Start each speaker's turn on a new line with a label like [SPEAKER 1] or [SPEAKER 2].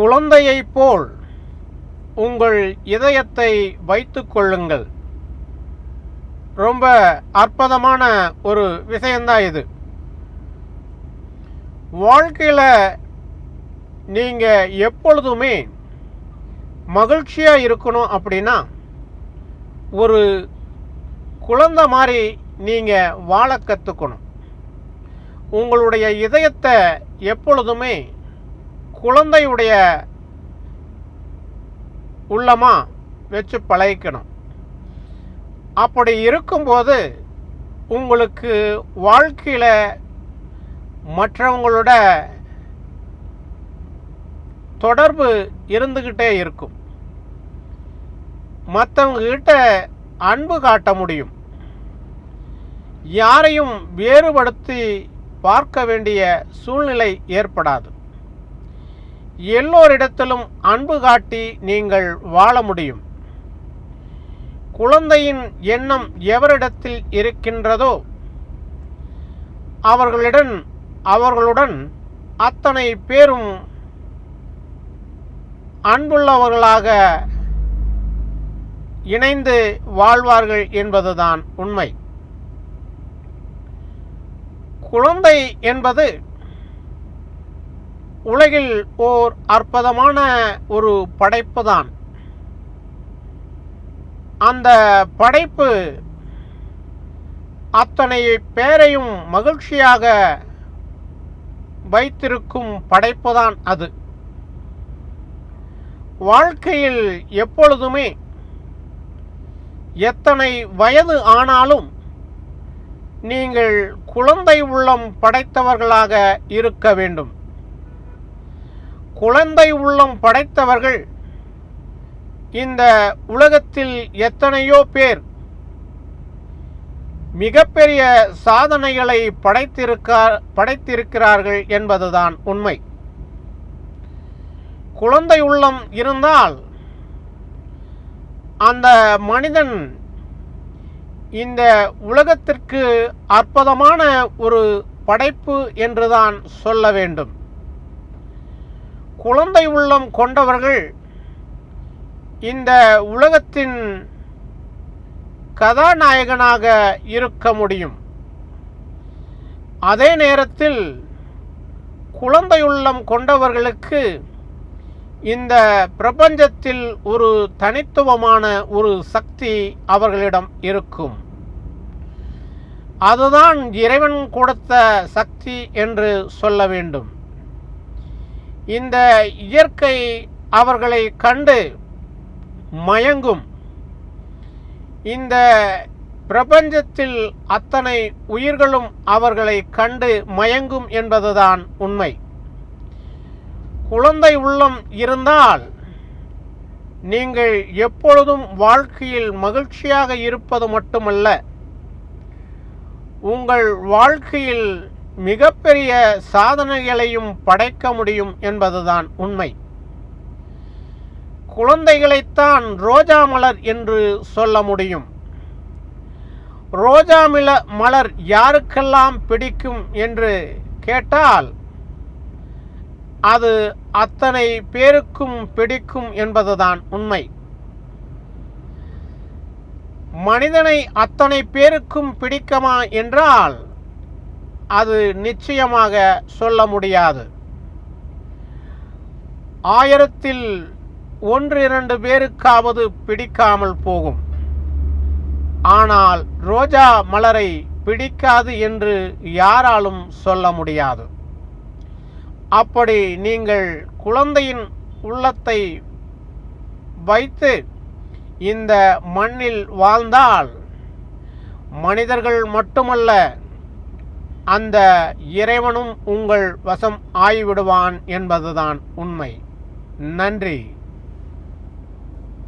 [SPEAKER 1] குழந்தையைப் போல் உங்கள் இதயத்தை வைத்து கொள்ளுங்கள். ரொம்ப அற்புதமான ஒரு விஷயந்தான் இது. வாழ்க்கையில் நீங்கள் எப்பொழுதுமே மகிழ்ச்சியாக இருக்கணும் அப்படின்னா ஒரு குழந்தை மாதிரி நீங்கள் வாழ கற்றுக்கணும் உங்களுடைய இதயத்தை எப்பொழுதுமே குழந்தையுடைய உள்ளமாக வச்சு பழகிக்கணும். அப்படி இருக்கும்போது உங்களுக்கு வாழ்க்கையில் மற்றவங்களோட தொடர்பு இருந்துக்கிட்டே இருக்கும். மற்றவங்கக்கிட்ட அன்பு காட்ட முடியும். யாரையும் வேறுபடுத்தி பார்க்க வேண்டிய சூழ்நிலை ஏற்படாது. எல்லோரிடத்திலும் அன்பு காட்டி நீங்கள் வாழ முடியும். குழந்தையின் எண்ணம் எவரிடத்தில் இருக்கின்றதோ அவர்களிடம் அவர்களுடன் அத்தனை பேரும் அன்புள்ளவர்களாக இணைந்து வாழ்வார்கள் என்பதுதான் உண்மை. குழந்தை என்பது உலகில் ஓர் அற்புதமான ஒரு படைப்பு தான் அந்த படைப்பு அத்தனை பேரையும் மகிழ்ச்சியாக வைத்திருக்கும் படைப்பு தான் அது. வாழ்க்கையில் எப்பொழுதுமே எத்தனை வயது ஆனாலும் நீங்கள் குழந்தை உள்ளம் படைத்தவர்களாக இருக்க வேண்டும். குழந்தை உள்ளம் படைத்தவர்கள் இந்த உலகத்தில் எத்தனையோ பேர் மிகப்பெரிய சாதனைகளை படைத்திருக்கா படைத்திருக்கிறார்கள் என்பதுதான் உண்மை. குழந்தை உள்ளம் இருந்தால் அந்த மனிதன் இந்த உலகத்திற்கு அற்புதமான ஒரு படைப்பு என்றுதான் சொல்ல வேண்டும். குழந்தை உள்ளம் கொண்டவர்கள் இந்த உலகத்தின் கதாநாயகனாக இருக்க முடியும். அதே நேரத்தில் குழந்தை உள்ளம் கொண்டவர்களுக்கு இந்த பிரபஞ்சத்தில் ஒரு தனித்துவமான ஒரு சக்தி அவர்களிடம் இருக்கும். அதுதான் இறைவன் கொடுத்த சக்தி என்று சொல்ல வேண்டும். இந்த இயற்கை அவர்களை கண்டு மயங்கும். இந்த பிரபஞ்சத்தில் அத்தனை உயிர்களும் அவர்களை கண்டு மயங்கும் என்பதுதான் உண்மை. குழந்தை உள்ளம் இருந்தால் நீங்கள் எப்பொழுதும் வாழ்க்கையில் மகிழ்ச்சியாக இருப்பது மட்டுமல்ல உங்கள் வாழ்க்கையில் மிகப்பெரிய சாதனைகளையும் படைக்க முடியும் என்பதுதான் உண்மை. குழந்தைகளைத்தான் ரோஜா மலர் என்று சொல்ல முடியும். ரோஜா மில மலர் யாருக்கெல்லாம் பிடிக்கும் என்று கேட்டால் அது அத்தனை பேருக்கும் பிடிக்கும் என்பதுதான் உண்மை. மனிதனை அத்தனை பேருக்கும் பிடிக்குமா என்றால் அது நிச்சயமாக சொல்ல முடியாது. ஆயிரத்தில் ஒன்று இரண்டு பேருக்காவது பிடிக்காமல் போகும். ஆனால் ரோஜா மலரை பிடிக்காது என்று யாராலும் சொல்ல முடியாது. அப்படி நீங்கள் குழந்தையின் உள்ளத்தை வைத்து இந்த மண்ணில் வாழ்ந்தால் மனிதர்கள் மட்டுமல்ல அந்த இறைவனும் உங்கள் வசம் ஆய்விடுவான் என்பதுதான் உண்மை. நன்றி.